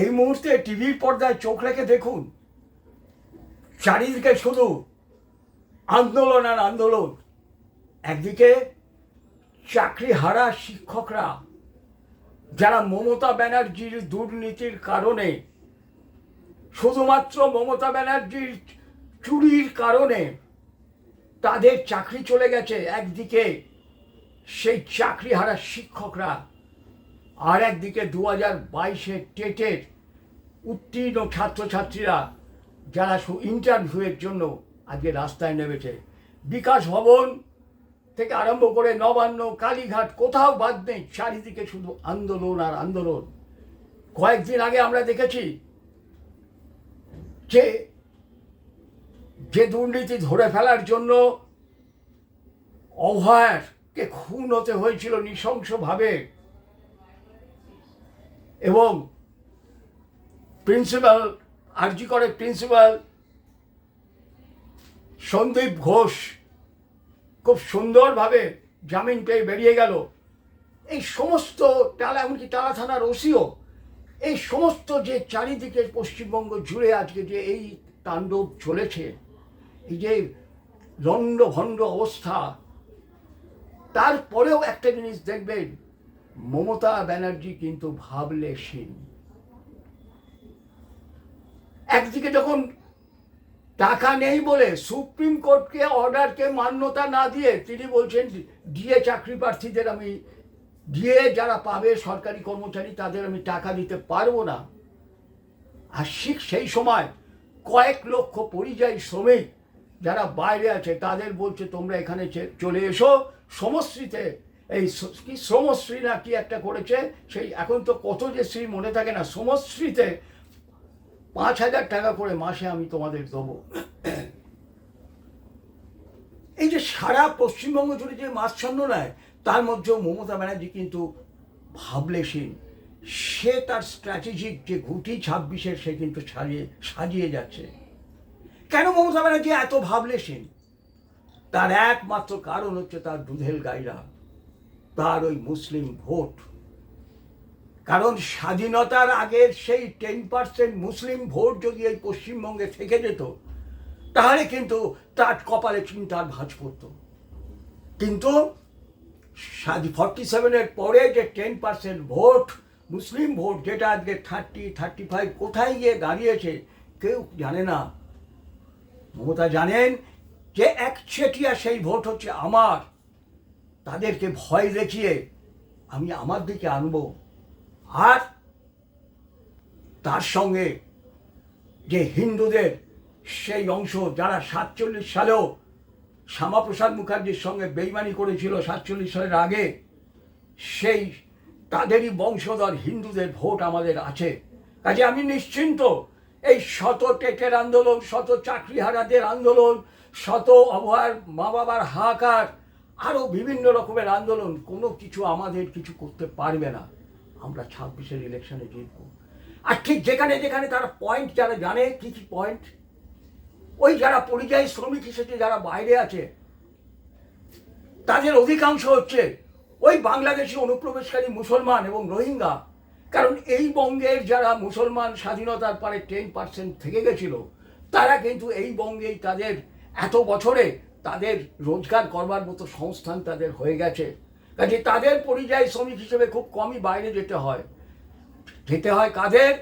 এই মুহূর্তে টিভির পর্দায় চোখ রেখে দেখুন। চারিদিকে শুধু আন্দোলন আর আন্দোলন। একদিকে চাকরি হারা শিক্ষকরা, যারা মমতা ব্যানার্জির দুর্নীতির কারণে, শুধুমাত্র মমতা ব্যানার্জির চুরির কারণে তাদের চাকরি চলে গেছে। একদিকে সেই চাকরি হারা শিক্ষকরা আর একদিকে দু হাজার বাইশে টেটের উত্তীর্ণ ছাত্রছাত্রীরা যারা ইন্টারভিউয়ের জন্য আজকে রাস্তায় নেমেছে। বিকাশ ভবন থেকে আরম্ভ করে নবান্ন, কালীঘাট, কোথাও বাদ নেই, চারিদিকে শুধু আন্দোলন আর আন্দোলন। কয়েকদিন আগে আমরা দেখেছি যে যে দুর্নীতি ধরে ফেলার জন্য অভয়ারকে খুন হতে হয়েছিল নৃশংসভাবে। এবং প্রিন্সিপাল, আরজি করে প্রিন্সিপাল সন্দীপ ঘোষ খুব সুন্দরভাবে জামিন পেয়ে বেরিয়ে গেল। এই সমস্ত টালা, এমনকি টালা থানার ওসিও, এই সমস্ত যে চারিদিকে পশ্চিমবঙ্গ জুড়ে আজকে যে এই তাণ্ডব চলেছে, এই যে লণ্ড ভণ্ড অবস্থা, তারপরেও একটা জিনিস দেখবেন মমতা ব্যানার্জি কিন্তু ভাবলেশীন একদিকে যখন টাকা নেই বলে সুপ্রিম কোর্টকে, অর্ডারকে মান্যতা না দিয়ে তিনি বলছেন, ডিএ চাকরি প্রার্থীদের আমি, ডিএ যারা পাবে সরকারি কর্মচারী, তাদের আমি টাকা দিতে পারব না। আর ঠিক সেই সময় কয়েক লক্ষ পরিযায়ী শ্রমিক যারা বাইরে আছে, তাদের বলছে, তোমরা এখানে চলে এসো। সমশ্রীতে এই কি শ্রমশ্রী না কি একটা করেছে? সেই এখন তো কত যে শ্রী মনে থাকে না, সমশ্রীতে পাঁচ হাজার টাকা করে মাসে আমি তোমাদের দেবো। এই যে সারা পশ্চিমবঙ্গ জুড়ে যে মাছছন্ন নেয়, তার মধ্যেও মমতা ব্যানার্জি কিন্তু ভাবলেশীন সে তার স্ট্র্যাটেজিক যে ঘুটি ছাব্বিশের সে কিন্তু সাজিয়ে সাজিয়ে যাচ্ছে। কেন মমতা ব্যানার্জি এত ভাবলেশীন তার একমাত্র কারণ হচ্ছে তার দুধেল গাইরা তার ওই মুসলিম ভোট। কারণ স্বাধীনতার আগের সেই টেন পার্সেন্ট মুসলিম ভোট যদি এই পশ্চিমবঙ্গে থেকে যেত, তাহলে কিন্তু তার কপালে চিন্তার ভাঁজ পড়ত। কিন্তু ফর্টি সেভেনের পরে যে টেন পার্সেন্ট ভোট, মুসলিম ভোট যেটা আজকে থার্টি থার্টি ফাইভ কোথায় গিয়ে দাঁড়িয়েছে, কেউ জানে না। মমতা জানেন যে একচেটিয়া সেই ভোট হচ্ছে আমার। তাদেরকে ভয় দেখিয়ে আমি আমার দিকে আনব। আর তার সঙ্গে যে হিন্দুদের সেই অংশ যারা সাতচল্লিশ সালেও শ্যামাপ্রসাদ মুখার্জির সঙ্গে বেইমানি করেছিল সাতচল্লিশ সালের আগে, সেই তাদেরই বংশধর হিন্দুদের ভোট আমাদের আছে। কাজে আমি নিশ্চিন্ত, এই শত টেটের আন্দোলন, শত চাকরিহারাদের আন্দোলন, শত অভয়ার মা বাবার হাহাকার আরও বিভিন্ন রকমের আন্দোলন, কোনো কিছু আমাদের কিছু করতে পারবে না। আমরা ছাব্বিশের ইলেকশনে জিতব। আর ঠিক যেখানে যেখানে তারা পয়েন্ট যারা জানে, কী কী পয়েন্ট ওই যারা পরিযায়ী শ্রমিক হিসেবে যারা বাইরে আছে, তাদের অধিকাংশ হচ্ছে ওই বাংলাদেশি অনুপ্রবেশকারী মুসলমান এবং রোহিঙ্গা। কারণ এই বঙ্গের যারা মুসলমান স্বাধীনতার পরে টেন পার্সেন্ট থেকে গেছিল, তারা কিন্তু এই বঙ্গেই তাদের এত বছরে তাদের রোজগার করবার মতো সংস্থান তাদের হয়ে গেছে। কাজে তাদের পরিযায়ী শ্রমিক হিসেবে খুব কমই বাইরে যেতে হয়। যেতে হয় কাদের?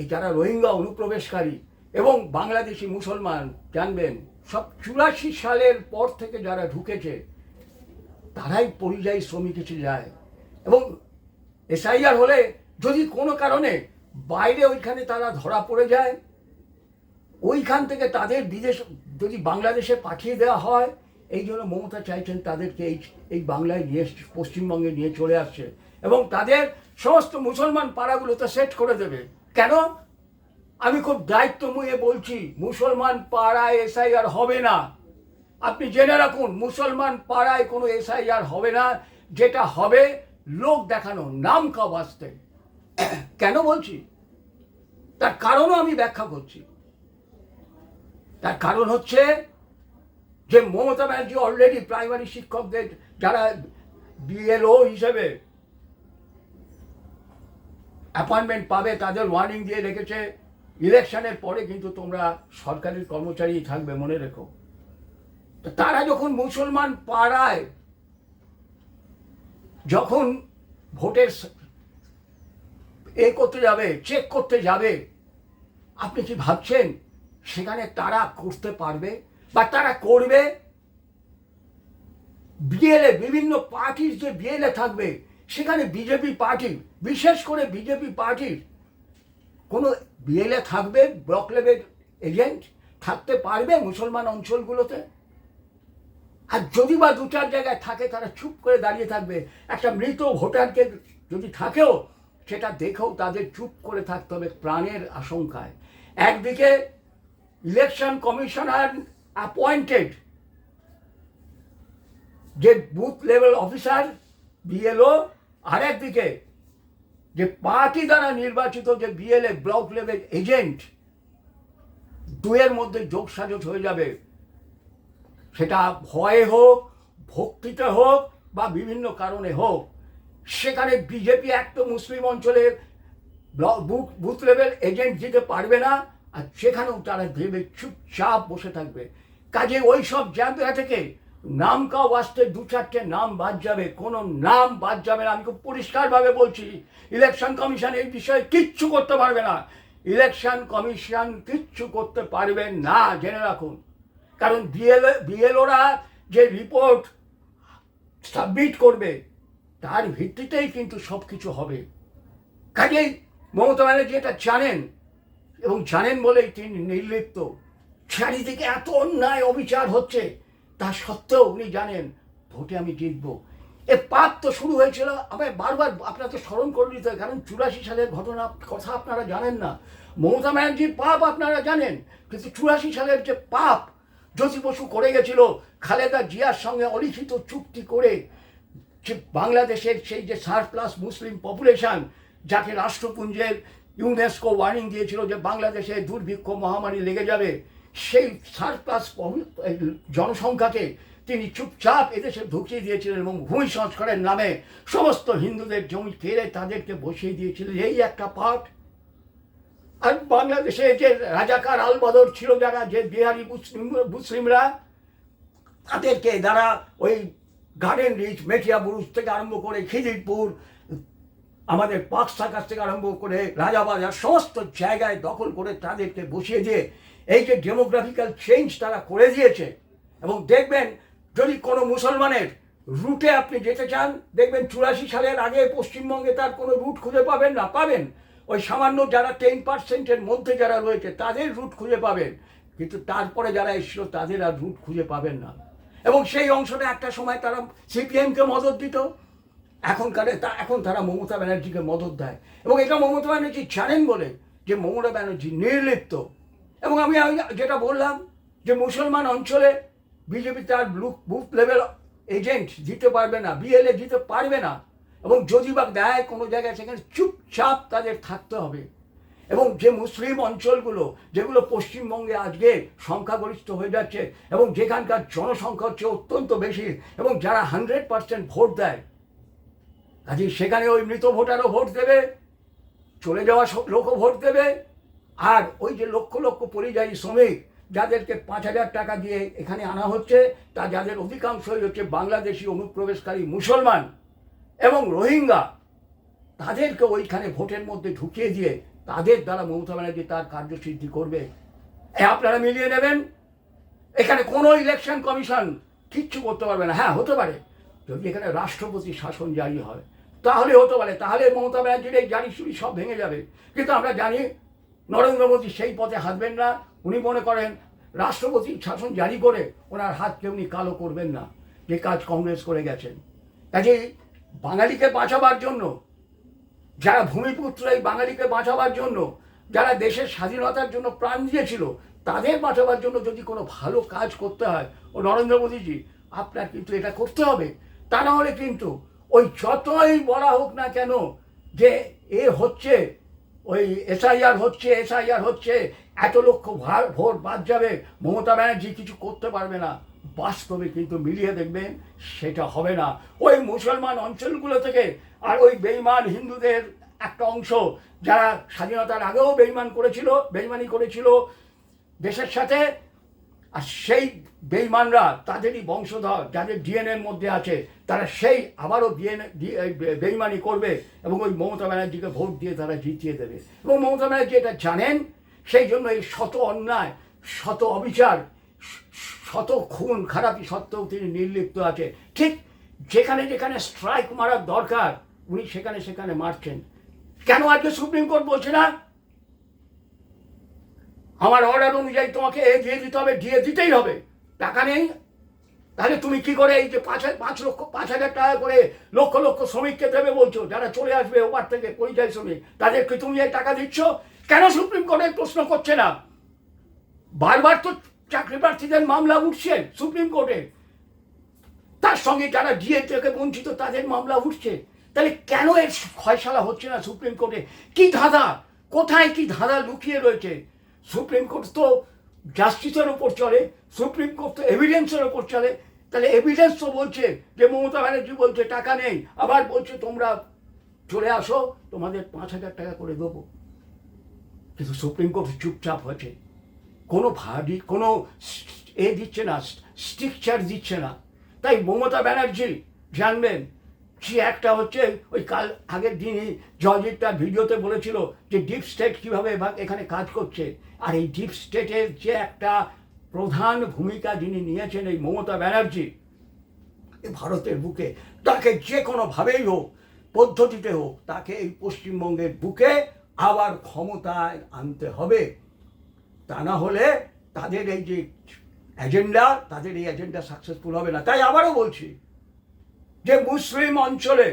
এই যারা রোহিঙ্গা অনুপ্রবেশকারী এবং বাংলাদেশি মুসলমান, জানবেন, সব চুরাশি সালের পর থেকে যারা ঢুকেছে, তারাই পরিযায়ী শ্রমিক হিসেবে যায়। এবং এসআইআর হলে যদি কোনো কারণে বাইরে ওইখানে তারা ধরা পড়ে যায়, ওইখান থেকে তাদের বিদেশ যদি বাংলাদেশে পাঠিয়ে দেওয়া হয়, এই জন্য মমতা চাইছেন তাদেরকে এই এই বাংলায় নিয়ে পশ্চিমবঙ্গে নিয়ে চলে আসছে। এবং তাদের সমস্ত মুসলমান পাড়াগুলোতে সেট করে দেবে। কেন? আমি খুব দায়িত্ব মুয়ে বলছি, মুসলমান পাড়ায় এসআইআর হবে না। আপনি জেনে রাখুন, মুসলমান পাড়ায় কোনো এসআইআর হবে না। যেটা হবে লোক দেখানো, নাম কা বাঁচতে কেন বলছি? তার কারণও আমি ব্যাখ্যা করছি। তার কারণ হচ্ছে যে মমতা ব্যানার্জি অলরেডি প্রাইমারি শিক্ষকদের যারা বিএলও হিসেবে অ্যাপয়েন্টমেন্ট পাবে, তাদের ওয়ার্নিং দিয়ে রেখেছে। ইলেকশনের পরে কিন্তু তোমরা সরকারের কর্মচারী থাকবে, মনে রেখো। তারা যখন মুসলমান পাড়ায়, যখন ভোটের এ করতে যাবে চেক করতে যাবে, আপনি কি ভাবছেন? সেখানে তারা করতে পারবে বা তারা করবে। বিএলএ, বিভিন্ন পার্টির যে বিএলএ থাকবে, সেখানে বিজেপি পার্টি, বিশেষ করে বিজেপি পার্টির কোনো বিএলএ থাকবে, ব্লক লেভেল এজেন্ট থাকতে পারবে মুসলমান অঞ্চলগুলোতে। আর যদি বা দু চার জায়গায় থাকে, তারা চুপ করে দাঁড়িয়ে থাকবে। একটা মৃত ভোটারকে যদি থাকেও, সেটা দেখেও তাদের চুপ করে থাকতে হবে প্রাণের আশঙ্কায়। একদিকে ইলেকশন কমিশনার অ্যাপয়েন্টেড যে বুথ লেভেল অফিসার বিএলও আর একদিকে যে পার্টি দ্বারা নির্বাচিত যে বিএলএ ব্লক লেভেল এজেন্ট দুয়ের মধ্যে যোগ সাজস হয়ে যাবে। সেটা ভয়ে হোক, ভক্তিতে হোক বা বিভিন্ন কারণে হোক, সেখানে বিজেপি এক তো মুসলিম অঞ্চলে block booth booth level agent দিতে পারবে না। আর সেখানেও তারা ভেবে চুপচাপ বসে থাকবে। কাজে ওই সব জায়গা থেকে নাম কাও আসতে দু চারটে নাম বাদ যাবে, কোনো নাম বাদ যাবে না। আমি খুব পরিষ্কারভাবে বলছি ইলেকশন কমিশন এই বিষয়ে কিচ্ছু করতে পারবে না। ইলেকশন কমিশন কিচ্ছু করতে পারবে না, জেনে রাখুন। কারণ বিএল বিএলওরা যে রিপোর্ট সাবমিট করবে, তার ভিত্তিতেই কিন্তু সব কিছু হবে। কাজেই মমতা ব্যানার্জি এটা জানেন এবং জানেন বলেই তিনি নির্লিপ্ত। চারিদিকে এত অন্যায় অবিচার হচ্ছে, তা সত্ত্বেও উনি জানেন, ভোটে আমি জিতব। এ পাপ তো শুরু হয়েছিল, আমায় বারবার আপনাকে স্মরণ করে দিতে কারণ চুরাশি সালের ঘটনা, কথা আপনারা জানেন না। মমতা ব্যানার্জির পাপ আপনারা জানেন, কিন্তু চুরাশি সালের যে পাপ জ্যোতি বসু করে গেছিল, খালেদা জিয়ার সঙ্গে অলিখিত চুক্তি করে, যে বাংলাদেশের সেই যে সারপ্লাস মুসলিম পপুলেশন যাকে রাষ্ট্রপুঞ্জের ইউনেস্কো ওয়ার্নিং দিয়েছিল যে বাংলাদেশে দুর্ভিক্ষ মহামারী লেগে যাবে। সেই সারপ্লাস জনসংখ্যাকে তিনি চুপচাপ এদেশে ঢুকিয়ে দিয়েছিলেন এবং ভূমি সংস্কারের নামে সমস্ত হিন্দুদের জমি কেড়ে তাদেরকে বসিয়ে দিয়েছিলেন। এই একটা পাঠ। আর বাংলাদেশে যে রাজাকার আলবদর ছিল যারা, যে বিহারি মুসলিম, মুসলিমরা, তাদেরকে যারা ওই গার্ডেন রিচ মেটিয়া বুরুজ থেকে আরম্ভ করে খিদিরপুর আমাদের পাকসা কাছ থেকে আরম্ভ করে রাজাবাজার সমস্ত জায়গায় দখল করে তাদেরকে বসিয়ে দিয়ে এই যে ডেমোগ্রাফিক্যাল চেঞ্জ তারা করে দিয়েছে, এবং দেখবেন যদি কোনো মুসলমানের রুটে আপনি যেতে চান, দেখবেন চুরাশি সালের আগে পশ্চিমবঙ্গে তার কোনো রুট খুঁজে পাবেন না, পাবেন। ওই সামান্য যারা টেন পার্সেন্টের মধ্যে যারা রয়েছে, তাদের রুট খুঁজে পাবেন। কিন্তু তারপরে যারা এসেছিল, তাদের আর রুট খুঁজে পাবেন না। এবং সেই অংশটা একটা সময় তারা সিপিএমকে মদত দিত। এখনকার তা, এখন তারা মমতা ব্যানার্জিকে মদত দেয়। এবং এটা মমতা ব্যানার্জি জানেন বলে যে মমতা ব্যানার্জি নির্লিপ্ত। এবং আমি আমি যেটা বললাম যে মুসলমান অঞ্চলে বিজেপি তার বুথ লেভেল এজেন্ট দিতে পারবে না বিএলএ দিতে পারবে না। এবং যদি বা দেয় কোনো জায়গায়, সেখানে চুপচাপ তাদের থাকতে হবে। এবং যে মুসলিম অঞ্চলগুলো, যেগুলো পশ্চিমবঙ্গে আজকে সংখ্যাগরিষ্ঠ হয়ে যাচ্ছে, এবং যেখানকার জনসংখ্যা হচ্ছে অত্যন্ত বেশি, এবং যারা হান্ড্রেড পার্সেন্ট ভোট দেয় কাজে সেখানে ওই মৃত ভোটারও ভোট দেবে, চলে যাওয়া লোকও ভোট দেবে, আর ওই যে লক্ষ লক্ষ পরিযায়ী শ্রমিক যাদেরকে পাঁচ হাজার টাকা দিয়ে এখানে আনা হচ্ছে, তা যাদের অধিকাংশই হচ্ছে বাংলাদেশি অনুপ্রবেশকারী মুসলমান এবং রোহিঙ্গা, তাদেরকে ওইখানে ভোটের মধ্যে ঢুকিয়ে দিয়ে তাদের দ্বারা মমতা ব্যানার্জি তার কার্যসিদ্ধি করবে। আপনারা মিলিয়ে নেবেন? এখানে কোনো ইলেকশন কমিশন কিচ্ছু করতে পারবে না। হ্যাঁ হতে পারে। যদি এখানে রাষ্ট্রপতি শাসন জারি হয় তাহলে হতে পারে, তাহলে মমতা ব্যানার্জির এই জারি সুরি সব ভেঙে যাবে। কিন্তু আমরা জানি নরেন্দ্র মোদী সেই পথে হাঁটবেন না, উনি মনে করেন রাষ্ট্রপতির শাসন জারি করে ওনার হাতকে উনি কালো করবেন না, যে কাজ কংগ্রেস করে গেছেন। কাজে বাঙালিকে বাঁচাবার জন্য, যারা ভূমিপুত্র এই বাঙালিকে বাঁচাবার জন্য, যারা দেশের স্বাধীনতার জন্য প্রাণ দিয়েছিল, তাদের বাঁচাবার জন্য যদি কোনো ভালো কাজ করতে হয়, ও নরেন্দ্র মোদীজি, আপনার কিন্তু এটা করতে হবে। তা না হলে কিন্তু ওই যতই বলা হোক না কেন যে এ হচ্ছে, ওই এসআইআর হচ্ছে এসআইআর হচ্ছে, এত লক্ষ ভোট বাদ যাবে, মমতা ব্যানার্জি কিছু করতে পারবে না। বাস্তবে কিন্তু মিলিয়ে দেখবেন, সেটা হবে না। ওই মুসলমান অঞ্চলগুলো থেকে আর ওই বেইমান হিন্দুদের একটা অংশ যারা স্বাধীনতার আগেও বেইমান করেছিল বেইমানি করেছিল, দেশের সাথে আর সেই বেইমানরা তাদেরই বংশধর, যাদের ডিএনএর মধ্যে আছে, তারা সেই আবারও ডিএনএ বেইমানি করবে এবং ওই মমতা ব্যানার্জিকে ভোট দিয়ে তারা জিতিয়ে দেবে। এবং মমতা ব্যানার্জি এটা জানেন, সেই জন্য এই শত অন্যায়, শত অবিচার, শত খুন, খারাপি সত্ত্বেও তিনি নির্লিপ্ত আছে। ঠিক যেখানে যেখানে স্ট্রাইক মারার দরকার, উনি সেখানে সেখানে মারছেন। কেন আজকে সুপ্রিম কোর্ট বলছে না? আমার অর্ডার অনুযায়ী তোমাকে এ দিয়ে দিতে হবে, দিয়ে দিতেই হবে। টাকা নেই। তাহলে তুমি কি করে এই যে পাঁচ পাঁচ লক্ষ, পাঁচ হাজার টাকা করে লক্ষ লক্ষ শ্রমিককে দেবে বলছো? যারা চলে আসবে ওপার থেকে পরিযায়ী শ্রমিক? তাদেরকে তুমি এই টাকা দিচ্ছ? কেন সুপ্রিম কোর্টে প্রশ্ন করছে না? বারবার তো চাকরি প্রার্থীদের মামলা উঠছে সুপ্রিম কোর্টে। তার সঙ্গে যারা ডিএ থেকে বঞ্চিত, তাদের মামলা উঠছে। তাহলে কেন এর ফয়সালা হচ্ছে না সুপ্রিম কোর্টে? কি ধাঁধা? কোথায় কি ধাঁধা লুকিয়ে রয়েছে? সুপ্রিম কোর্ট তো জাস্টিসের ওপর চলে সুপ্রিম কোর্ট তো এভিডেন্সের ওপর চলে। তাহলে এভিডেন্স তো বলছে যে মমতা ব্যানার্জি বলছে, টাকা নেই। আবার বলছে, তোমরা চলে আসো, তোমাদের পাঁচ হাজার টাকা করে দেবো। কিন্তু সুপ্রিম কোর্ট চুপচাপ হয়েছে কোনো ভারী, কোনো এ দিচ্ছে না স্ট্রিকচার দিচ্ছে না। তাই মমতা ব্যানার্জি জানবেন সে একটা হচ্ছে ওই কাল আগের দিনই জয়জিৎ ভিডিওতে বলেছিল যে ডিপ স্টেট কীভাবে এখানে কাজ করছে। আর এই ডিপ স্টেটের যে একটা প্রধান ভূমিকা যিনি নিয়েছেন এই মমতা ব্যানার্জি ভারতের বুকে, তাকে যে কোনোভাবেই হোক, পদ্ধতিতে হোক, তাকে এই পশ্চিমবঙ্গের বুকে আবার ক্ষমতায় আনতে হবে। তা না হলে তাদের এই যে এজেন্ডা তাদের এই এজেন্ডা সাকসেসফুল হবে না। তাই আবারও বলছি যে মুসলিম অঞ্চলে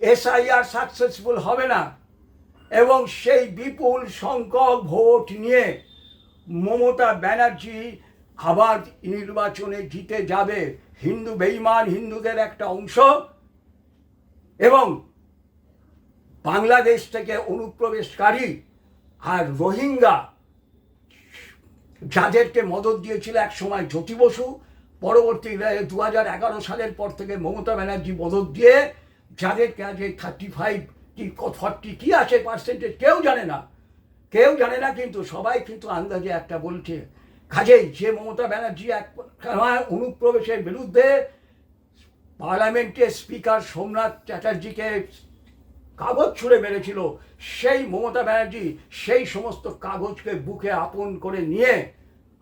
এসআইআর সাকসেসফুল হবে না, এবং সেই বিপুল সংখ্যক ভোট নিয়ে মমতা ব্যানার্জি আবার নির্বাচনে জিতে যাবে, হিন্দু বেইমান হিন্দুদের একটা অংশ। এবং বাংলাদেশ থেকে অনুপ্রবেশকারী আর রোহিঙ্গা যাদেরকে মদত দিয়েছিল এক সময় জ্যোতি বসু পরবর্তী দু হাজার এগারো সালের পর থেকে মমতা ব্যানার্জি মদত দিয়ে যাদের এই থার্টি ফাইভ কি ফর্টি কী আছে পার্সেন্টেজ কেউ জানে না। কেউ জানে না কিন্তু সবাই কিন্তু আন্দাজে একটা বলছে। কাজেই যে মমতা ব্যানার্জি এক অনুপ্রবেশের বিরুদ্ধে পার্লামেন্টের স্পিকার সোমনাথ চ্যাটার্জিকে কাগজ ছুঁড়ে মেরেছিল, সেই মমতা ব্যানার্জি সেই সমস্ত কাগজকে বুকে আপন করে নিয়ে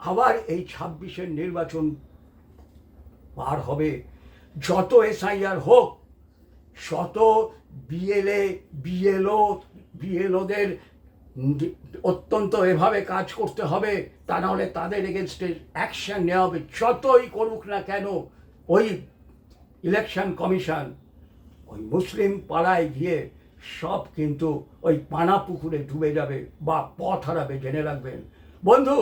আবার এই ছাব্বিশের নির্বাচন পার হবে। যত এসআইআর হোক, শত বিএলএ বিএলও বিএলওদের অত্যন্ত এভাবে কাজ করতে হবে, তা নাহলে তাদের এগেনস্টে অ্যাকশন নেওয়া হবে। যতই করুক না কেন, ওই ইলেকশন কমিশন ওই মুসলিম পাড়ায় গিয়ে সব কিন্তু ওই পানা পুকুরে ডুবে যাবে বা পথ হারাবে, জেনে রাখবেন। বন্ধু,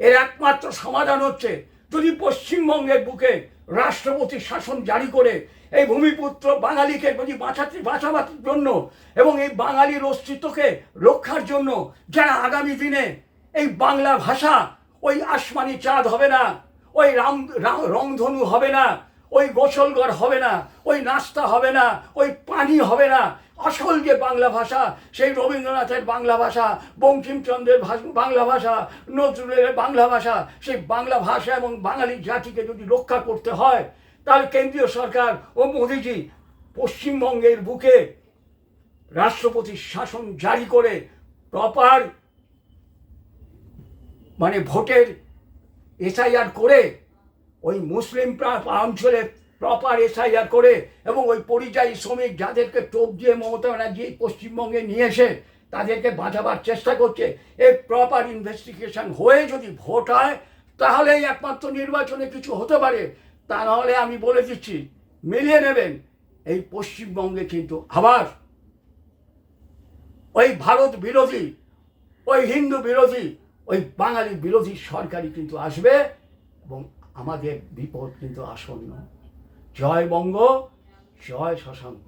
এর একমাত্র সমাধান হচ্ছে যদি পশ্চিমবঙ্গের বুকে রাষ্ট্রপতি শাসন জারি করে এই ভূমিপুত্র বাঙালিকে যদি বাঁচাতে, বাঁচাবার জন্য এবং এই বাঙালির অস্তিত্বকে রক্ষার জন্য যারা আগামী দিনে এই বাংলা ভাষা ওই আসমানি চাঁদ হবে না, ওই রাম রংধনু হবে না, ওই গোসলঘর হবে না, ওই নাস্তা হবে না, ওই পানি হবে না আসল যে বাংলা ভাষা, সেই রবীন্দ্রনাথের বাংলা ভাষা, বঙ্কিমচন্দ্রের বাংলা ভাষা, নজরুলের বাংলা ভাষা, সেই বাংলা ভাষা এবং বাঙালি জাতিকে যদি রক্ষা করতে হয়, তাহলে কেন্দ্রীয় সরকার ও মোদিজি পশ্চিমবঙ্গের বুকে রাষ্ট্রপতির শাসন জারি করে প্রপার মানে ভোটের এসআইআর করে ওই মুসলিম প্রা- অঞ্চলে প্রপার এসআইআর করে এবং ওই পরিযায়ী শ্রমিক যাদেরকে টোপ দিয়ে মমতা ব্যানার্জি পশ্চিমবঙ্গে নিয়ে এসে তাদেরকে বাঁচাবার চেষ্টা করছে এই প্রপার ইনভেস্টিগেশন হয়ে যদি ভোট হয়, তাহলেই একমাত্র নির্বাচনে কিছু হতে পারে। তা নাহলে আমি বলে দিচ্ছি, মিলিয়ে নেবেন। এই পশ্চিমবঙ্গে কিন্তু আবার ওই ভারত বিরোধী, ওই হিন্দু বিরোধী, ওই বাঙালি বিরোধী সরকারই কিন্তু আসবে এবং আমাদের বিপদ কিন্তু আসন্ন। জয় বঙ্গ জয় শশাঙ্ক।